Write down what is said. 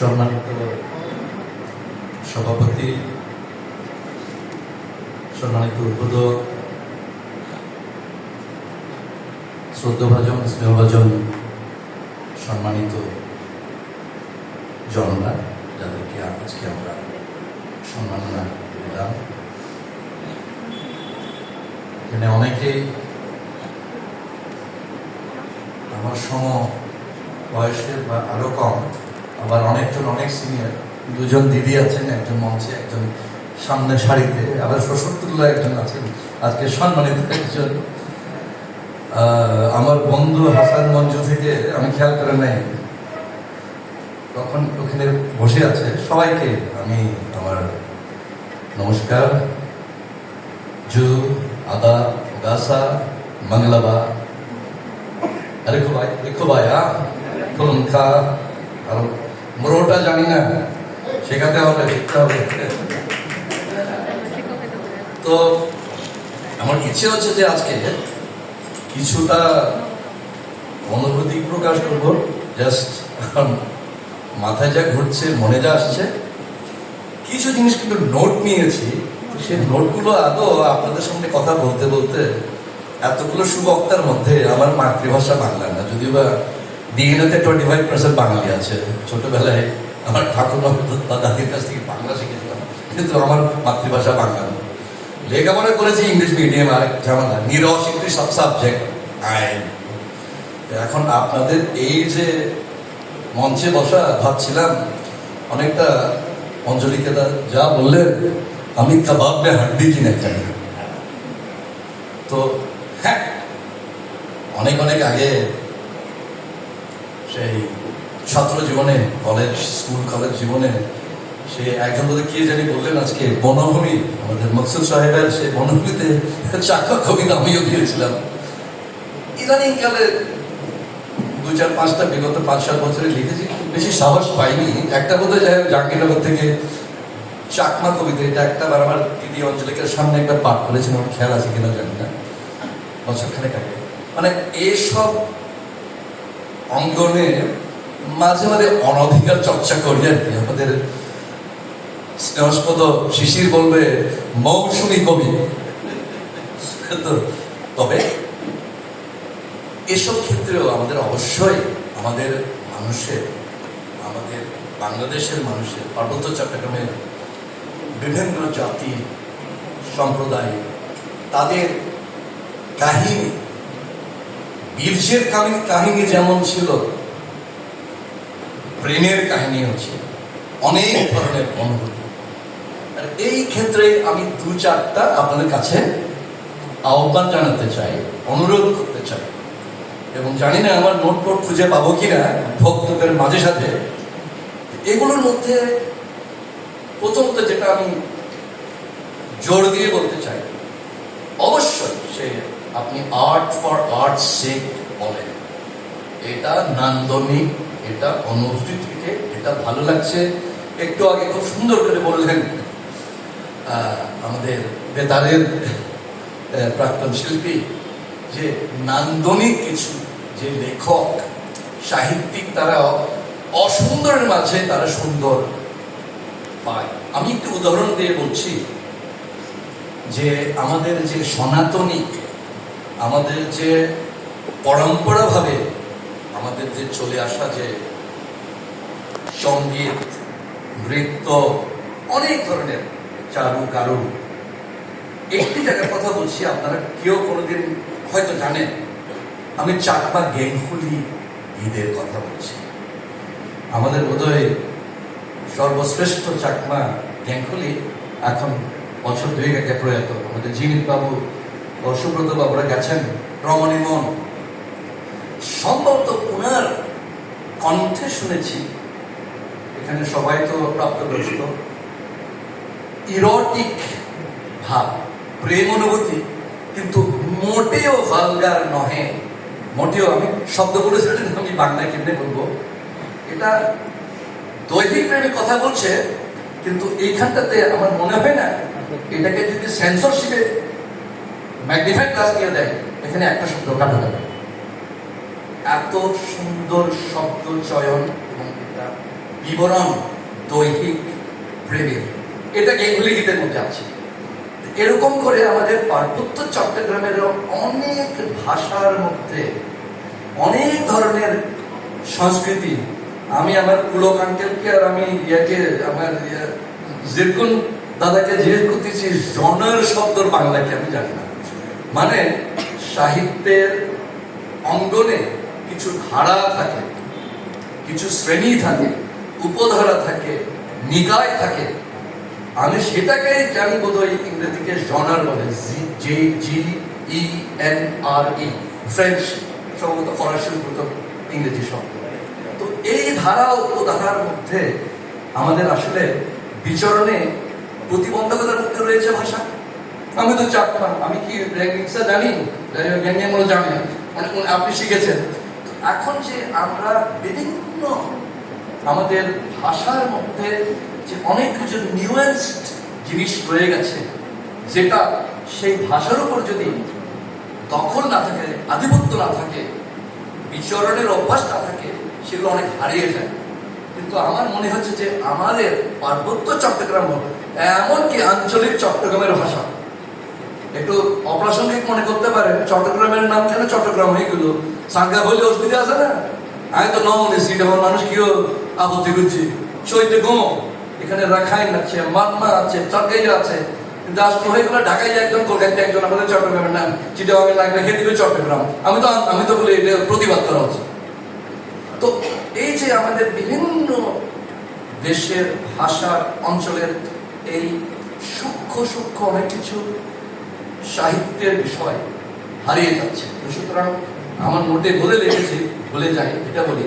সম্মানিত সভাপতি, সম্মানিত উদ্বোধক, শ্রদ্ধাভাজন, স্নেহভাজন, সম্মানিত জনরা যাদেরকে আজকে আমরা সম্মাননা দিলাম। এখানে অনেকেই আমার সম বয়সের বা আরও কম আবার অনেকজন, অনেক সিনিয়র দুজন দিদি আছেন, একজন মঞ্চে, একজন সামনে সারিতে, আবার শ্বশুরতুল্লাহ একজন আছেন। আজকে সম্মানিত একজন। আমার বন্ধু হাসান মঞ্জু থেকে আমি খেয়াল করে নাই। তখন ওখানে বসে আছে সবাইকে। আমি আমার নমস্কার। জু, আদা, গাসা রেখো ভাই রেখো ভাই হ্যাঁ আর মোরোটা জানি না। শেখাতে হবে, শিখতে হবে। তো আমার ইচ্ছে হচ্ছে যে আজকে কিছুটা অনুভূতি প্রকাশ করব। জাস্ট মাথায় যা ঘুরছে, মনে যা আসছে, কিছু জিনিস কিন্তু নোট নিয়েছি। সেই নোটগুলো আদৌ আপনাদের সঙ্গে কথা বলতে বলতে এতগুলো সুবক্তার মধ্যে আমার মাতৃভাষা বাংলা না, যদিও বা ডিএনএতে টোয়েন্টি ফাইভ পার্সেন্ট বাঙালি আছে। ছোটবেলায় আমার ঠাকুর বা দাদির কাছ থেকে বাংলা শিখেছিলাম। কিন্তু আমার মাতৃভাষা বাংলা। লেখাপড়া করেছি ইংলিশ মিডিয়াম আর ঝামেলা নিরস্বীকৃত সব সাবজেক্ট আইন এখন আপনাদের এই যে মঞ্চে বসা ভাবছিলাম, অনেকটা অঞ্জলিকে যা বললেন, আমি কাবাব হাড্ডি কিনে খাই। তো হ্যাঁ অনেক অনেক আগে সেই ছাত্র জীবনে কলেজ স্কুল কলেজ জীবনে সে একজন বোধহয় কে জানি বললেন আজকে, বনভূমি, আমাদের মকসুদ সাহেবের সে বনভূমিতে চাকা কবিতা আমিও দিয়েছিলাম ইদানিং কালে দু চার পাঁচটা, বিগত পাঁচ সাত বছরে লিখেছি, বেশি সাহস পাইনি। একটা বোধহয় হোক, জাহাঙ্গীরনগর থেকে চাকমা কবিতা, এটা একটা বার আমার দিদি অঞ্চলিকের সামনে একবার পাঠ করেছিলাম খেয়াল আছে কিনা জানি না। বছর আগে। মানে এসব অঙ্গনে মাঝে মাঝে অনধিকার চর্চা করি আর কি। আমাদের স্নেহস্পদ শিশির বলবে, মৌসুমী কবি। তবে এসব ক্ষেত্রেও আমাদের অবশ্যই আমাদের মানুষের, আমাদের বাংলাদেশের মানুষের পার্বত্য চট্টগ্রামের বিভিন্ন জাতি সম্প্রদায়, তাদের কাহিনী বীর্যের কাহিনী কাহিনী যেমন ছিল প্রেমের কাহিনীও ছিল। অনেক ধরনের অনুভূতি। আর এই ক্ষেত্রে আমি দু চারটা আপনাদের কাছে আহ্বান জানাতে চাই, অনুরোধ করতে চাই। এবং জানি না আমার নোট টোট খুঁজে পাবো কিনা ভক্তদের মাঝে সাথে এগুলোর মধ্যে প্রথমত যেটা আমি জোর দিয়ে বলতে চাই, অবশ্যই সে আপনি আর্ট ফর আর্ট সেক বলেন। এটা নান্দনিক, এটা অনুভূতি থেকে এটা ভালো লাগছে। একটু আগে খুব সুন্দর করে বললেন আমাদের বেতারের প্রাক্তন শিল্পী যে নান্দনিক কিছু, যে লেখক, সাহিত্যিক তারা অসুন্দরের মাঝে তারা সুন্দর পায়। আমি একটু উদাহরণ দিয়ে বলছি যে আমাদের যে সনাতনী আমাদের যে পরম্পরাভাবে আমাদের যে চলে আসা যে সংগীত, নৃত্য, অনেক ধরনের চারু কারু। একটি জায়গার কথা বলছি, আপনারা কেউ কোনোদিন হয়তো জানেন, আমি চাকমা গেংহুলি ঈদের কথা বলছি। আমাদের বোধহয় সর্বশ্রেষ্ঠ চাকমা গেংহুলি এখন বছর দুই আগে প্রয়াত। আমাদের জিনিত বাবু সুব্রত বাবুরা গেছেন, রমণী মন। সম্ভবত ওনার কণ্ঠে শুনেছি, এখানে সবাই তো প্রাপ্তবয়স্ক। ইরোটিক ভাব, প্রেম অনুভূতি, কিন্তু মোটেও ভালগার নহে। মোটেও আমি শব্দ বলেছিলেন আমি বাংলায় কেমনে বলব? এটা দৈহিক প্রেমে কথা বলছে, কিন্তু এইখানটাতে আমার মনে হয় না, এটাকে যদি সেন্সরশিপে ম্যাগনিফাইড ক্লাস দিয়ে দেয়, এখানে একটা শব্দ কাটা যাবে এত সুন্দর শব্দ চয়ন এবং এটা বিবরণ দৈহিক প্রেমের। এটা এগুলি গীতের মধ্যে আছে। এরকম করে আমাদের পার্বত্য চট্টগ্রামের অনেক ভাষার মধ্যে অনেক ধরনের সংস্কৃতি। আমি আমার পুলক আঙ্কেলকে আর আমি ইয়াকে, আমার জিরকুন দাদাকে জিজ্ঞেস করতেছি জনের শব্দর বাংলাকে আমি জানি না। মানে সাহিত্যের অঙ্গনে কিছু ধারা থাকে, কিছু শ্রেণি থাকে, উপধারা থাকে, নিকায় থাকে। আমি সেটাকে জানি বোধহয় ইংরেজিকে জনার বলে? J, G E, N, R, E. French, সম্ভবত ফরাসি উদ্ভূত ইংরেজি শব্দ তো এই ধারা উপধারার মধ্যে আমাদের আসলে বিচরণে প্রতিবন্ধকতার মধ্যে রয়েছে ভাষা। আমি তো চাপতাম আমি কি র্যাঙ্কিংসটা জানি? র্যাঙ্কিং বলে জানি না। অনেক আপনি শিখেছেন। এখন যে আমরা বিভিন্ন আমাদের ভাষার মধ্যে যে অনেক কিছু নিউয়েন্সড জিনিস রয়ে গেছে, যেটা সেই ভাষার উপর যদি দখল না থাকে, আধিপত্য না থাকে, বিচরণের অভ্যাস না থাকে, সেগুলো অনেক হারিয়ে যায়। কিন্তু আমার মনে হচ্ছে যে আমাদের পার্বত্য চট্টগ্রাম এমনকি আঞ্চলিক চট্টগ্রামের ভাষা একটু অপ্রাসঙ্গিক মনে করতে পারেন চট্টগ্রামের নাম কেন চট্টগ্রাম হয়ে গেল সাংঘা বললে অসুবিধা আছে না? আমি তো নমন সিট আমার মানুষ কিও আপত্তি করছি? চৈতে গো এখানে রাখাইন আছে মাতমা আছে চট্টাই আছে। কিন্তু আজকে হয়ে গেল ঢাকায় একজন, কলকাতায় একজন, আমাদের চট্টগ্রামের নাম। চিটাগাঙে নাম রেখে দিবে চট্টগ্রাম। আমি তো আমি তো বলি এটা প্রতিবাদ করা উচিত তো এই যে আমাদের বিভিন্ন দেশের ভাষার অঞ্চলের এই সূক্ষ্ম সূক্ষ্ম অনেক কিছু সাহিত্যের বিষয় হারিয়ে যাচ্ছে। সুতরাং আমার নোটে বলে লেগেছে বলে যায় এটা বলি।